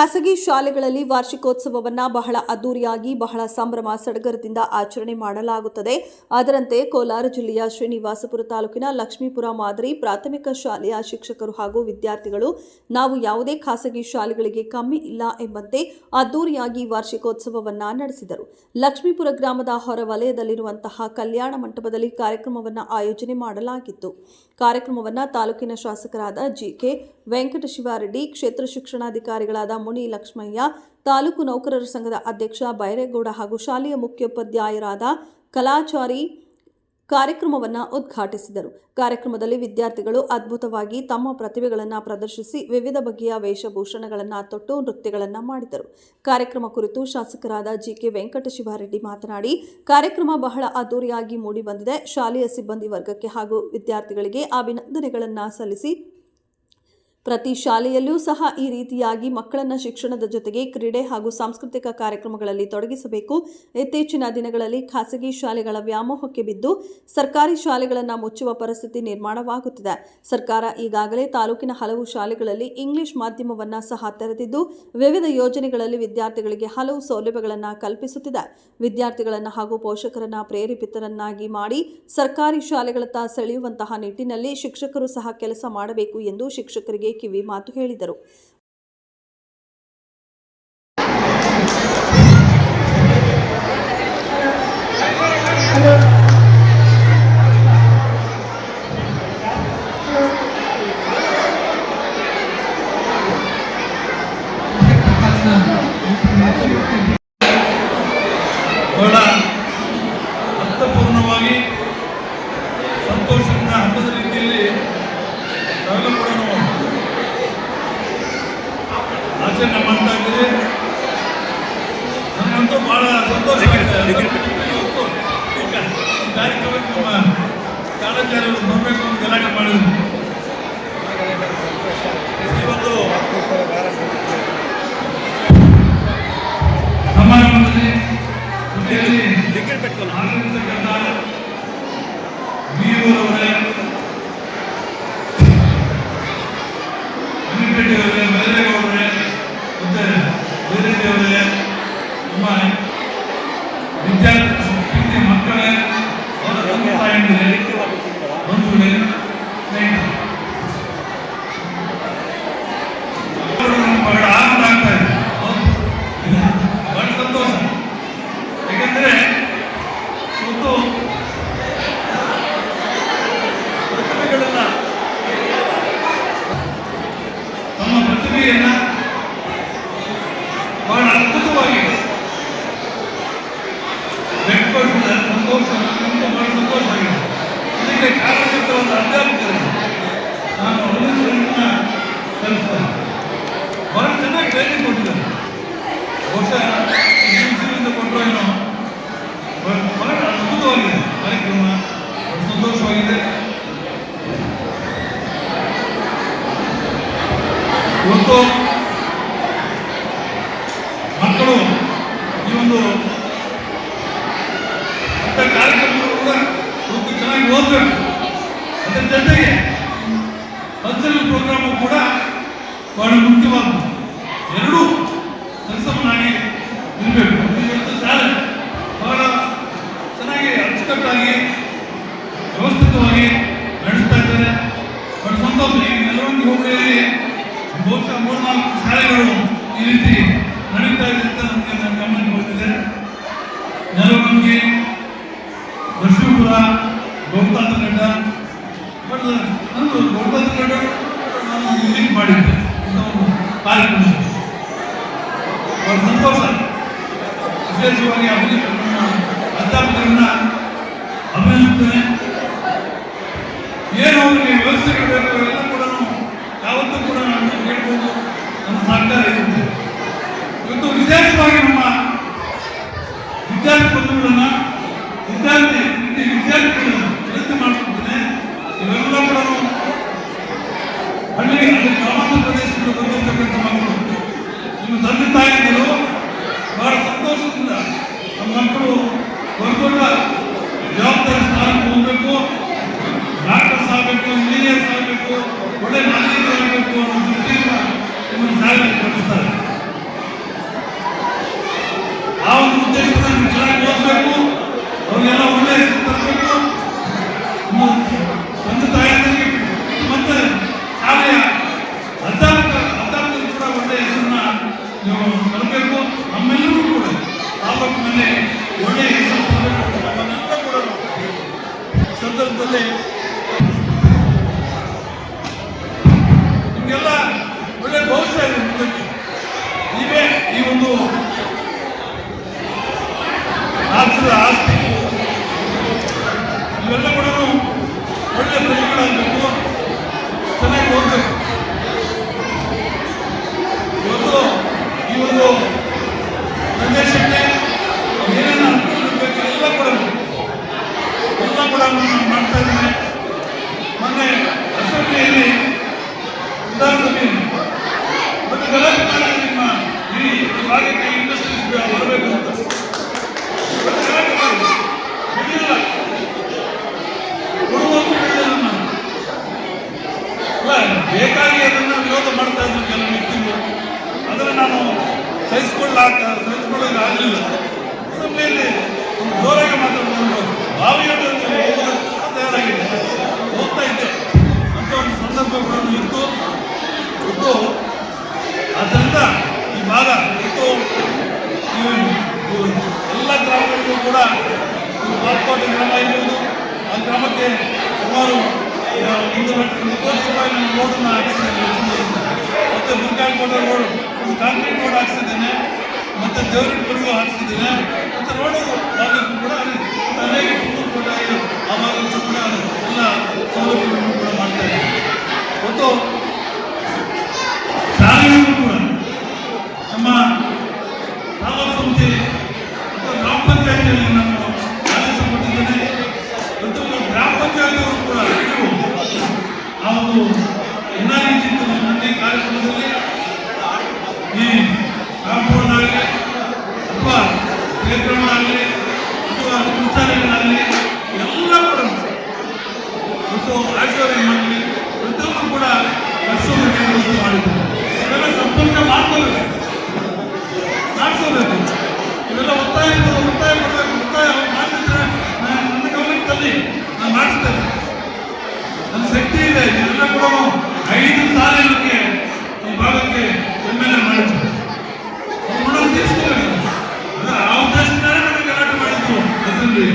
ಖಾಸಗಿ ಶಾಲೆಗಳಲ್ಲಿ ವಾರ್ಷಿಕೋತ್ಸವವನ್ನು ಬಹಳ ಅದ್ದೂರಿಯಾಗಿ, ಬಹಳ ಸಂಭ್ರಮ, ಸಡಗರದಿಂದ ಆಚರಣೆ ಮಾಡಲಾಗುತ್ತದೆ. ಅದರಂತೆ ಕೋಲಾರ ಜಿಲ್ಲೆಯ ಶ್ರೀನಿವಾಸಪುರ ತಾಲೂಕಿನ ಲಕ್ಷ್ಮೀಪುರ ಮಾದರಿ ಪ್ರಾಥಮಿಕ ಶಾಲೆಯ ಶಿಕ್ಷಕರು ಹಾಗೂ ವಿದ್ಯಾರ್ಥಿಗಳು, ನಾವು ಯಾವುದೇ ಖಾಸಗಿ ಶಾಲೆಗಳಿಗೆ ಕಮ್ಮಿ ಇಲ್ಲ ಎಂಬಂತೆ ಅದ್ದೂರಿಯಾಗಿ ವಾರ್ಷಿಕೋತ್ಸವವನ್ನು ನಡೆಸಿದರು. ಲಕ್ಷ್ಮೀಪುರ ಗ್ರಾಮದ ಹೊರವಲಯದಲ್ಲಿರುವಂತಹ ಕಲ್ಯಾಣ ಮಂಟಪದಲ್ಲಿ ಕಾರ್ಯಕ್ರಮವನ್ನು ಆಯೋಜನೆ ಮಾಡಲಾಗಿತ್ತು. ಕಾರ್ಯಕ್ರಮವನ್ನು ತಾಲೂಕಿನ ಶಾಸಕರಾದ ಜಿಕೆ ವೆಂಕಟಶಿವಾರೆಡ್ಡಿ, ಕ್ಷೇತ್ರ ಶಿಕ್ಷಣಾಧಿಕಾರಿಗಳಾದ ಮುನಿ ಲಕ್ಷ್ಮಯ್ಯ, ತಾಲೂಕು ನೌಕರರ ಸಂಘದ ಅಧ್ಯಕ್ಷ ಬೈರೇಗೌಡ ಹಾಗೂ ಶಾಲೆಯ ಮುಖ್ಯೋಪಾಧ್ಯಾಯರಾದ ಕಲಾಚಾರಿ ಕಾರ್ಯಕ್ರಮವನ್ನು ಉದ್ಘಾಟಿಸಿದರು. ಕಾರ್ಯಕ್ರಮದಲ್ಲಿ ವಿದ್ಯಾರ್ಥಿಗಳು ಅದ್ಭುತವಾಗಿ ತಮ್ಮ ಪ್ರತಿಭೆಗಳನ್ನು ಪ್ರದರ್ಶಿಸಿ ವಿವಿಧ ಬಗೆಯ ವೇಷಭೂಷಣಗಳನ್ನು ತೊಟ್ಟು ನೃತ್ಯಗಳನ್ನು ಮಾಡಿದರು. ಕಾರ್ಯಕ್ರಮ ಕುರಿತು ಶಾಸಕರಾದ ಜಿ ಜಿಕೆ ವೆಂಕಟಶಿವಾರೆಡ್ಡಿ ಮಾತನಾಡಿ, ಕಾರ್ಯಕ್ರಮ ಬಹಳ ಅದ್ದೂರಿಯಾಗಿ ಮೂಡಿಬಂದಿದೆ ಶಾಲೆಯ ಸಿಬ್ಬಂದಿ ವರ್ಗಕ್ಕೆ ಹಾಗೂ ವಿದ್ಯಾರ್ಥಿಗಳಿಗೆ ಅಭಿನಂದನೆಗಳನ್ನು ಸಲ್ಲಿಸಿ ಪ್ರತಿ ಶಾಲೆಯಲ್ಲೂ ಸಹ ಈ ರೀತಿಯಾಗಿ ಮಕ್ಕಳನ್ನ ಶಿಕ್ಷಣದ ಜೊತೆಗೆ ಕ್ರೀಡೆ ಹಾಗೂ ಸಾಂಸ್ಕೃತಿಕ ಕಾರ್ಯಕ್ರಮಗಳಲ್ಲಿ ತೊಡಗಿಸಬೇಕು. ಇತ್ತೀಚಿನ ದಿನಗಳಲ್ಲಿ ಖಾಸಗಿ ಶಾಲೆಗಳ ವ್ಯಾಮೋಹಕ್ಕೆ ಬಿದ್ದು ಸರ್ಕಾರಿ ಶಾಲೆಗಳನ್ನು ಮುಚ್ಚುವ ಪರಿಸ್ಥಿತಿ ನಿರ್ಮಾಣವಾಗುತ್ತಿದೆ. ಸರ್ಕಾರ ಈಗಾಗಲೇ ತಾಲೂಕಿನ ಹಲವು ಶಾಲೆಗಳಲ್ಲಿ ಇಂಗ್ಲಿಷ್ ಮಾಧ್ಯಮವನ್ನ ಸಹ ತೆರೆದಿದ್ದು, ವಿವಿಧ ಯೋಜನೆಗಳಲ್ಲಿ ವಿದ್ಯಾರ್ಥಿಗಳಿಗೆ ಹಲವು ಸೌಲಭ್ಯಗಳನ್ನು ಕಲ್ಪಿಸುತ್ತಿದೆ. ವಿದ್ಯಾರ್ಥಿಗಳನ್ನು ಹಾಗೂ ಪೋಷಕರನ್ನ ಪ್ರೇರೇಪಿತರನ್ನಾಗಿ ಮಾಡಿ ಸರ್ಕಾರಿ ಶಾಲೆಗಳತ್ತ ಸೆಳೆಯುವಂತಹ ನಿಟ್ಟಿನಲ್ಲಿ ಶಿಕ್ಷಕರು ಸಹ ಕೆಲಸ ಮಾಡಬೇಕು ಎಂದು ಶಿಕ್ಷಕರಿಗೆ ಕಿವಿ ಮಾತು ಹೇಳಿದರು. ಬಹಳ ಆಚರಣೆ ಮಾಡ್ತಾ ನನಗಂತೂ ಬಹಳ ಸಂತೋಷ ಕಾರ್ಯಕ್ರಮಕ್ಕೆ ನಮ್ಮ ಕಾಳಾಚಾರ್ಯರು ಬರಬೇಕು ಅಂತ ಗಲಾಟೆ ಮಾಡಿದ್ರು ಇವತ್ತು ಸಮಾರಂಭದಲ್ಲಿ ಸುದ್ದಿಯಲ್ಲಿ ಆಗಿರ್ತಕ್ಕಂಥ ಬೀರೂರವರೇ ಅನಿಪೇಟೆಯವರೇ ಬೈರೇಗೌಡರೇ ಮತ್ತೆ ಬೈರೇಟಿಯವರೇ ನಮ್ಮ ವಿದ್ಯಾರ್ಥಿ ಪ್ರೀತಿ ಮಕ್ಕಳೇ ಅವರ ತಂದೆ ತಾಯಂದಿರೇ ಬಂಧುಗಳೇ ಸ್ನೇಹಿತರೆ ಅವರು ನಮ್ಗೆ ಬಹಳ ಆನಂದ ಆಗ್ತಾ ಇದೆ ಹೌದು. ಬಹಳ ಸಂತೋಷ ಯಾಕಂದ್ರೆ ಇವತ್ತು ಪ್ರತಿಭೆಗಳನ್ನ ತಮ್ಮ ಪ್ರತಿಭೆಯನ್ನ ಬಹಳ ಅದ್ಭುತವಾಗಿ ವ್ಯಕ್ತಪಡಿಸಿದ ಸಂತೋಷ ನಮ್ಗೆ ಬಹಳ ಸಂತೋಷವಾಗಿದೆ ಇದಕ್ಕೆ ಕಾರಣಕರ್ತರಾದ ಅಧ್ಯಾಪಕರಿಗೆ ನಾನು ಅಭಿನಂದನೆಯನ್ನ ಸಲ್ಲಿಸ್ತೇನೆ ಬಹಳ ಚೆನ್ನಾಗಿ ಟ್ರೈನಿಂಗ್ ಕೊಟ್ಟಿದ್ದಾರೆ ಬಹುಶಃ ಈ ವಿಷಯದಿಂದ ಕೊಟ್ಟರು ಏನೋ ಬಹಳ ಬಹಳ ಅದ್ಭುತವಾಗಿದೆ ಕಾರ್ಯಕ್ರಮ ಬಹಳ ಸಂತೋಷವಾಗಿದೆ ಇವತ್ತು ಮಕ್ಕಳು ಈ ಒಂದು ಅಂಥ ಕಾರ್ಯಕ್ರಮಗಳು ಕೂಡ ಇವತ್ತು ಚೆನ್ನಾಗಿ ಓದಬೇಕು ಅದರ ಜೊತೆಗೆ ಕಲ್ಚರಲ್ ಪ್ರೋಗ್ರಾಮು ಕೂಡ ಬಹಳ ಮುಖ್ಯವಾದ್ದು. ಎರಡೂ ಇರಬೇಕು. ಸರ್ ಬಹಳ ಚೆನ್ನಾಗಿ ಅಚ್ಚುಕಟ್ಟಾಗಿ ವ್ಯವಸ್ಥಿತವಾಗಿ ನಡೆಸ್ತಾ ಇದ್ದಾರೆ. ಬಹಳ ಸಂತೋಷ. ಈ ನೆಲವಂಗಿ ಹೋಬಳಿಯಲ್ಲಿ ಬಹುಶಃ ಮೂರ್ನಾಲ್ಕು ಶಾಲೆಗಳು ಈ ರೀತಿ ನಡೀತಾ ಇದೆ ಅಂತ ನಮಗೆ ಗಮನಕ್ಕೆ ಬರ್ತಿದೆ ನೆಲವಂಗಿ ಲಕ್ಷ್ಮೀಪುರ ಗೋಪಾಲಗಡ್ಡ ಬಟ್ ನಂದು ಗೋಪಾಲಗಡ್ಡ ನಾನು ಲಿಂಕ್ ಮಾಡಿದ್ದೆ ಇಂಥ ಒಂದು ಕಾರ್ಯಕ್ರಮ ಬಹಳ ಸಂತೋಷ ವಿಶೇಷವಾಗಿ ಅಭಿನ ನಮ್ಮ ಅಧ್ಯಾಪಕರನ್ನ ಅಭಿನಂದಿಸ್ತೇನೆ ವ್ಯವಸ್ಥೆಗಳು ಎಲ್ಲ ಕೂಡ ಯಾವತ್ತೂ ಕೂಡ ನಾನು ಹೇಳ್ಬೋದು. ನಮ್ಮ ಸರ್ಕಾರ ಇದೆ ಇವತ್ತು ವಿಶೇಷವಾಗಿ ನಮ್ಮ ವಿದ್ಯಾರ್ಥಿ ಬಂಧುಗಳನ್ನ ವಿದ್ಯಾರ್ಥಿ ವಿದ್ಯಾರ್ಥಿಗಳನ್ನ ವಿನಂತಿ ಮಾಡ್ಕೊಳ್ತೇನೆ ಇವೆಲ್ಲ ಕೂಡ ಹಳ್ಳಿಗಳಲ್ಲಿ ಗ್ರಾಮಾಂತರ ಪ್ರದೇಶದಿಂದ ಬಂದಿರತಕ್ಕಂಥ ಮಕ್ಕಳು. ನಿಮ್ಮ ತಂದೆ ತಾಯಿಗಳು ಬಹಳ ಸಂತೋಷದಿಂದ ನಮ್ಮ ಮಕ್ಕಳು ದೊಡ್ಡ ದೊಡ್ಡ ಜವಾಬ್ದಾರಿ ಸ್ಥಾನಕ್ಕೆ ಹೋಗಬೇಕು. ಇಂಜಿನಿಯರ್ಸ್ ಆಗಬೇಕು ಒಳ್ಳೆ ನಾಗರಿಕರಾಗಬೇಕು ಅನ್ನೋ ದೃಷ್ಟಿಯಿಂದ ನಿಮ್ಮನ್ನು ಶಾಲೆಗೆ ಕಳಿಸ್ತಾರೆ ನೀವು ಬರಬೇಕು ನಮ್ಮೆಲ್ಲರೂ ಕೂಡ ತಾಲೂಕಿನಲ್ಲಿ ಒಳ್ಳೆಯ ಹೆಸರು ತರಬೇಕು ಅಂತ ನಮ್ಮನ್ನೆಲ್ಲ ಕೂಡ ನಾವು ಈ ಸಂದರ್ಭದಲ್ಲಿ ನಿಮಗೆಲ್ಲ ಒಳ್ಳೆ ಭವಿಷ್ಯ ಇದೆ ಮುಂದಕ್ಕೆ ನೀವೇ ಈ ಒಂದು ರಾಜ್ಯದ ಆಸ್ತಿ ಇವೆಲ್ಲ ಕೂಡ ಒಳ್ಳೆ ಪ್ರಜೆಗಳಾಗಬೇಕು ಚೆನ್ನಾಗಿ ಓದಬೇಕು ಇವತ್ತು ಈ ಒಂದು ಪ್ರದೇಶಕ್ಕೆ ಏನೇನು ಅನುಕೂಲ ಬೇಕು ಎಲ್ಲ ಕೂಡ ಎಲ್ಲ ಕೂಡ ನಾನು ಮಾಡ್ತಾ ಇದ್ದೇನೆ ಮೊನ್ನೆ ಅಸೆಂಬ್ಲಿಯಲ್ಲಿ ವಿಧಾನಸಭೆಯಲ್ಲಿ ಮತ್ತು ಗಲಾಟೆ ಮಾಡಿ ನಿಮ್ಮ ಈ ಭಾಗಕ್ಕೆ ಇಂಡಸ್ಟ್ರೀಸ್ ಬರಬೇಕು ಅಂತ ಗಲಾಟೆ ಬೇಕಾಗಿ ಅದನ್ನು ವಿರೋಧ ಮಾಡ್ತಾ ಇದ್ರು ಕೆಲವು ವ್ಯಕ್ತಿಗಳು ಅದನ್ನು ನಾನು ಸಹಿಸಿಕೊಳ್ಳಾಕ ಸಹಿಸಿಕೊಳ್ಳೋಕೆ ಆಗಲಿಲ್ಲ ಅಸೆಂಬ್ಲಿಯಲ್ಲಿ ಜೋರಾಗಿ ಮಾತಾಡ್ಕೊಂಡು ಬಾವಿಯನ್ನು ಅಂತ ಒಂದು ಸಂದರ್ಭ ಕೂಡ ಇತ್ತು ಇತ್ತು ಆದ್ದರಿಂದ ಈ ಭಾಗ ಇತ್ತು ಎಲ್ಲ ಗ್ರಾಮಗಳಿಗೂ ಕೂಡ ಪಾತ್ಕೋಟೆ ಗ್ರಾಮ ಇರುವುದು ಆ ಗ್ರಾಮಕ್ಕೆ ಸುಮಾರು ಒಂದು ಲಕ್ಷ ರೂಪಾಯಿ ನಾನು ರೋಡನ್ನು ಹಾಕಿದ್ದೇನೆ ಮತ್ತು ಮುರ್ಕಾಲ್ಕೋಟೆ ರೋಡ್, ಒಂದು ಕಾಂಕ್ರೀಟ್ ರೋಡ್ ಹಾಕ್ಸಿದ್ದೇನೆ. ಮತ್ತು ದೇವರಪುರಿಗೂ ಹಾಕ್ಸಿದ್ದೇನೆ. ಮತ್ತು ರೋಡು ಭಾಗಕ್ಕೂ ಕೂಡ ಅನೇಕ ಕುಂದೂರುಕೋಟೆ ಆ ಭಾಗಕ್ಕೂ ಕೂಡ ಎಲ್ಲ ಸೌಲಭ್ಯಗಳನ್ನು ಕೂಡ ಮಾಡ್ತಾ ಇದ್ದೇನೆ ಮತ್ತು ಶಾಲೆಗಳು ಕೂಡ ನಮ್ಮ ತಾಲೂಕು ಸಮಿತಿ ಮತ್ತು ಗ್ರಾಮ ಪಂಚಾಯತಿಯಲ್ಲಿ ನಾನು ಆದೇಶ ಕೊಟ್ಟಿದ್ದೇನೆ ಮತ್ತು ಗ್ರಾಮ ಪಂಚಾಯತಿಯವರು ಕೂಡ ನೀವು ಆ ಒಂದು ಎನ್ಆರ್ಇ ಮೊನ್ನೆ ಕಾರ್ಯಕ್ರಮದಲ್ಲಿ ಈ ಕಾಂಪೌಂಡ್ ಆಗಲಿ ಅಥವಾ ಪ್ಲೇ ಗ್ರೌಂಡ್ ಆಗಲಿ ಅಥವಾ ಶೌಚಾಲಯಗಳಾಗಲಿ ಎಲ್ಲ ಕೂಡ ಮತ್ತು ಆಡಿಟೋರಿಯಂ ಆಗಲಿ ಪ್ರತಿಯೊಂದು ಕೂಡ ಕಳಿಸೋದಕ್ಕೆ ವ್ಯವಸ್ಥೆ ಮಾಡಿದ್ದಾರೆ ಇವೆಲ್ಲ ಸಂಪರ್ಕ ಮಾಡ್ಕೋಬೇಕು ಮಾಡಿಸ್ಕೋಬೇಕು ಇವೆಲ್ಲ ಒತ್ತಾಯ ಒತ್ತಾಯ ಮಾಡಬೇಕು ಒತ್ತಾಯ ಅವ್ರು ಮಾಡ್ತಿದ್ರೆ ನಾನು ನನ್ನ ಗಮನಕ್ಕೆ ತಲ್ಲಿ ನಾನು ಮಾಡಿಸ್ತೇನೆ ನನ್ನ ಶಕ್ತಿ ಇದೆ ಇದೆಲ್ಲ ಕೂಡ ಐದು ಸಾಲಿನಕ್ಕೆ ಈ ಭಾಗಕ್ಕೆ ಎಂ ಎಲ್ ಎ ಮಾಡಿದ್ರು ಋಣ ತೀರಿಸ್ಕೋಬೇಕು ಅಂದ್ರೆ ಆ ಉದ್ದೇಶದಿಂದಲೇ ನನಗೆ ಗಲಾಟೆ ಮಾಡಿದ್ರು ಅಸೆಂಬ್ಲಿ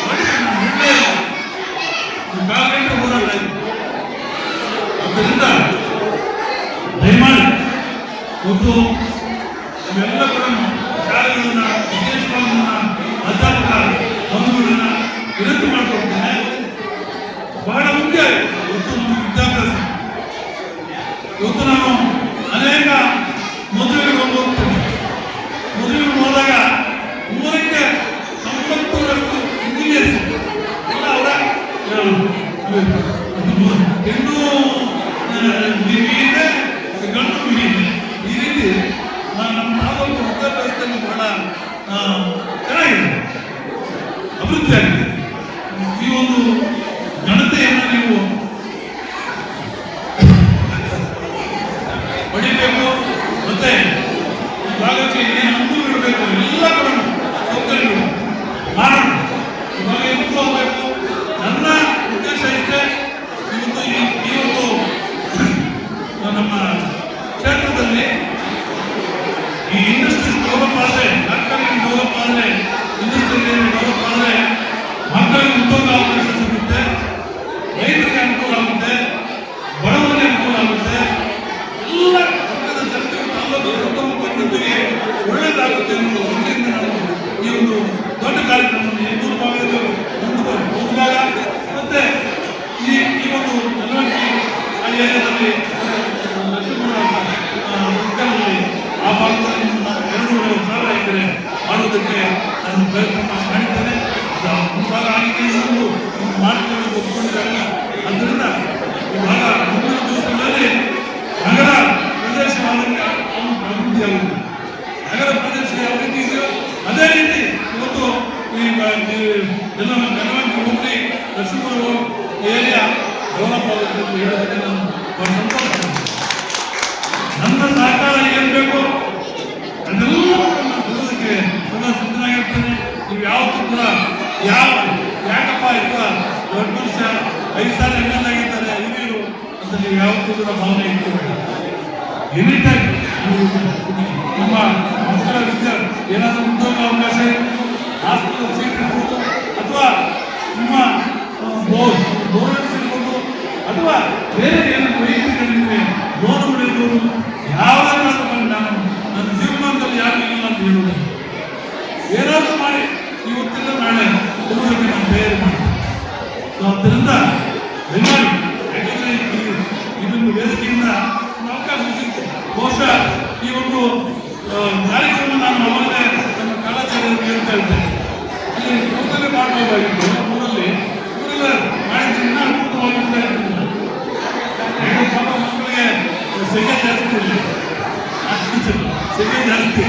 ಮಾಡಿ ನಾನು ಒಳ್ಳೆಯ ಕಾಲಗಂಟೆ ಹೋರಾಟ ಇದು ಆದ್ದರಿಂದ ದಯಮಾಡಿ ಮತ್ತು ಇವೆಲ್ಲ ಕೂಡ ಶಾಲೆಗಳನ್ನ ವಿಶೇಷವಾದ ಅಧ್ಯಾಪಕ ಬಂಧುಗಳನ್ನ ವಿನಂತಿ ಮಾಡ್ಕೊಳ್ತೇನೆ ಬಹಳ ಮುಖ್ಯ ಇವತ್ತು ನಮ್ಮ ವಿದ್ಯಾಭ್ಯಾಸ ಇವತ್ತು ನಾನು ಅನೇಕ ಮದುವೆಗೆ ಹೋಗ್ತೇನೆ ಮದುವೆಗೆ ಹೋದಾಗ ಮೂರಕ್ಕೆ ತೊಂಬತ್ತರಷ್ಟು ಇಂಜಿನಿಯರ್ಸ್ ಎಲ್ಲ ಅವರ ಹೆಣ್ಣು ಬಿಗಿ ಇದೆ ಗಂಡು ಬಿಗಿ ಇದೆ ಈ ರೀತಿ ನಾನು ನಮ್ಮ ತಾಲೂಕು ವಿದ್ಯಾಭ್ಯಾಸದಲ್ಲಿ ಬಹಳ ಆ, ಚೆನ್ನಾಗಿದೆ ಅಭಿವೃದ್ಧಿ ಆಗಿದೆ ಈ ಒಂದು ಘನತೆಯನ್ನು ನೀವು ಪಡಿಬೇಕು ಮತ್ತೆ ಈ ಭಾಗಕ್ಕೆ ಏನು ಅನುಕೂಲಗಳು ಬೇಕು ಎಲ್ಲ ಕೂಡ ಸೌಕರ್ಯಗಳು ಮಾಡೋಣ ಇವಾಗ ಎದ್ದು ಹೋಗ್ಬೇಕು ನನ್ನ ಉದ್ದೇಶ ಇಷ್ಟೇ ಇವತ್ತು ಈ- ಇವತ್ತು ನಮ್ಮ ಕ್ಷೇತ್ರದಲ್ಲಿ ಈ ಇಂಡಸ್ಟ್ರೀಸ್ ಡೆವಲಪ್ ಆದರೆ ಸರ್ಕಾರಿ ಡೆವಲಪ್ ಆದರೆ ಇಂಡಸ್ಟ್ರಿ ಡೆವಲಪ್ ಆದರೆ ಮಕ್ಕಳಿಗೆ ಉದ್ಯೋಗ ಅವಕಾಶ ಸಿಗುತ್ತೆ ರೈತರಿಗೆ ಅನುಕೂಲ ಆಗುತ್ತೆ ಬಡವರಿಗೆ ಅನುಕೂಲ ಆಗುತ್ತೆ ಎಲ್ಲ ವರ್ಗದ ಜನತೆಗೆ ತಾಲೂಕು ಸುತ್ತಮುತ್ತ ಅಭಿವೃದ್ಧಿಗೆ ಒಳ್ಳೆಯದಾಗುತ್ತೆ ಅನ್ನೋ ದೃಷ್ಟಿಯಿಂದ ನಾವು ಈ ಒಂದು ದೊಡ್ಡ ಕಾರ್ಯಕ್ರಮವನ್ನು ಈ ಮೂರು ಭಾಗದಲ್ಲಿ ಒಂದು ಒಂದು ಭಾಗ ಮತ್ತೆ ಈ ಈ ಒಂದು ನೆಲವಣಿಗೆ ಆ ಏರಿಯಾದಲ್ಲಿ ಲಕ್ಷ್ಮೀಪುರ ಸರ್ಕಾರದಲ್ಲಿ ಆ ಭಾಗದಲ್ಲಿ ನಾವು ಎರಡೂವರೆ ಸಾವಿರ ಎಕರೆ ಮಾಡುವುದಕ್ಕೆ ನಾನು ಪ್ರಯತ್ನ ಮಾಡಿದ್ದೇನೆ ಅದು ಮುಂಭಾಗ ಆಗಿದೆ ಇನ್ನೊಂದು ಮಾಡ್ತೇವೆ ಅಂತ ಒಪ್ಕೊಂಡಿದ್ದಾರೆ ಆದ್ದರಿಂದ ಈ ಭಾಗ ಮುಂದಿನ ದಿವಸಗಳಲ್ಲಿ ನಗರ ಪ್ರದೇಶವಾದಂತೆ ಅಭಿವೃದ್ಧಿಯಾಗುತ್ತೆ ನಗರ ಪ್ರದೇಶ ಯಾವ ರೀತಿ ಇದೆಯೋ ಅದೇ ರೀತಿ ಇವತ್ತು ಈ ಬ- ಈ ಎಲ್ಲ ಮೆರವಣಿಗೆ ಹೋಗಿ ಲಕ್ಷ್ಮೀಪುರ ಏರಿಯಾ ಡೆವಲಪ್ ಆಗುತ್ತೆ ಅಂತ ಹೇಳೋದಕ್ಕೆ ನಾನು ಬಹಳ ಸಂತೋಷ ಯಾವತ್ತೂ ಕೂಡ ಯಾವ ಯಾಕಪ್ಪ ಈಗ ದೊಡ್ಡ ಮನುಷ್ಯ, ಐದು ಸಾವಿರ ಎಂ ಆಗಿದ್ದಾರೆ ಹಿರಿಯರು ಅದರಲ್ಲಿ ಯಾವತ್ತೂ ಕೂಡ ಭಾವನೆ ಇತ್ತು ಎನಿ ಟೈಮ್ ನಮ್ಮ ಮಕ್ಕಳ ವಿದ್ಯಾ ಏನಾದರೂ ಉದ್ಯೋಗ ಅವಕಾಶ ಆದ್ದರಿಂದ ಯಾಕಂದ್ರೆ ಇದೊಂದು ವೇದಿಕೆಯಿಂದ ಅವಕಾಶ ಸಿಗುತ್ತೆ ಬಹುಶಃ ಈ ಒಂದು ಕಾರ್ಯಕ್ರಮ ನಾನು ಅವಾಗಲೇ ನನ್ನ ಕಲಾಚಾರ್ಯರಿಗೆ ಹೇಳ್ತಾ ಇದ್ದೇನೆ. ಅಲ್ಲಿ ಊರಲ್ಲೇ ಮಾಡಬಹುದಾಗಿತ್ತು ಊರಲ್ಲಿ ಊರಲ್ಲೇ ಮಾಡಿದ್ರಿಂದ ಅನುಕೂಲವಾಗಿರ್ತಾ ಇರ್ತೀನಿ ಮಕ್ಕಳಿಗೆ ಸೆಕೆ ಜಾಸ್ತಿ ಇಲ್ಲ ಸೆಕೆ ಜಾಸ್ತಿ.